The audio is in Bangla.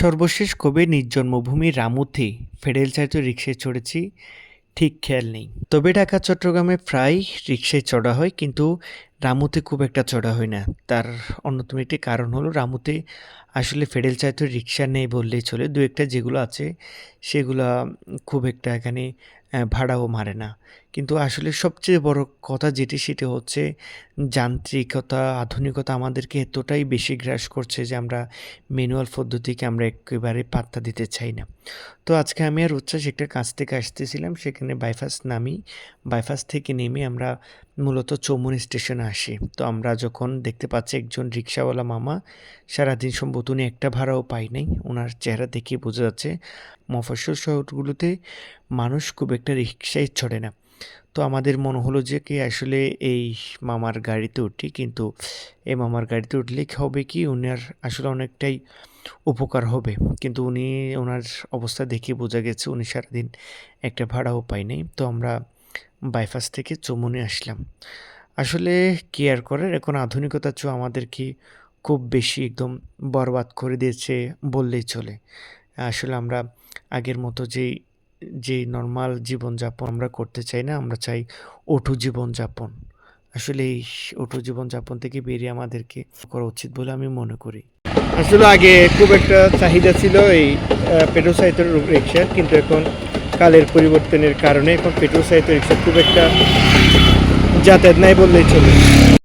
সর্বশেষ কবে নিজ জন্মভূমি রামুথি ফেডেল চাইতো রিক্সায় চড়েছি, ঠিক খেয়াল নেই। তবে ঢাকা চট্টগ্রামে প্রায় রিক্সায় চড়া হয়, কিন্তু রামুতে খুব একটা চড়া হয় না। তার অন্যতম একটি কারণ হলো রামুতে আসলে ফেডেল চালিত রিক্সা নেই বললেই চলে। দু একটা যেগুলো আছে, সেগুলো খুব একটা এখানে ভাড়াও মারে না। কিন্তু আসলে সবচেয়ে বড় কথা যেটি, সেটি হচ্ছে যান্ত্রিকতা, আধুনিকতা আমাদেরকে এতটাই বেশি গ্রাস করছে যে আমরা ম্যানুয়াল পদ্ধতিকে আমরা একেবারে পাত্তা দিতে চাই না। তো আজকে আমি আর উচ্ছ্বাস একটা কাজ থেকে আসতেছিলাম, সেখানে বাইপাস নামি, বাইপাস থেকে নেমে আমরা মূলত চৌমুনি স্টেশনে আসি। তো আমরা যখন দেখতে পাচ্ছি একজন রিক্সাওয়ালা মামা, সারাদিন সম্ভবত উনি একটা ভাড়াও পাই নাই। ওনার চেহারা দেখে বোঝা যাচ্ছে মফস্বল শহরগুলোতে মানুষ খুব একটা রিক্সায় ছড়ে না। তো আমাদের মনে হলো যে কি আসলে এই মামার গাড়িতে উঠি, কিন্তু এই মামার গাড়িতে উঠলে কি হবে কি? উনার আসলে অনেকটাই উপকার হবে। কিন্তু উনি ওনার অবস্থা দেখে বোঝা গেছে উনি সারাদিন একটা ভাড়াও পাই নাই। তো আমরা বাইপাস থেকে চমুনে আসলাম। আসলে কি আর করার এখন আধুনিকতার চেয়েও আমাদেরকে খুব বেশি একদম বরবাদ করে দিয়েছে বললেই চলে। আসলে আমরা আগের মতো যেই যে নর্মাল জীবনযাপন আমরা করতে চাই না, আমরা চাই ওঠু জীবনযাপন। আসলে এই ওঠু জীবনযাপন থেকে বেরিয়ে আমাদেরকে করা উচিত বলে আমি মনে করি। আসলে আগে খুব একটা চাহিদা ছিল এই চালিত রিক্সার কিন্তু এখন কালের পরিবর্তনের কারণে এখন চালিত রিক্সা খুব একটা যাতায়াত নাই বললেই চলে।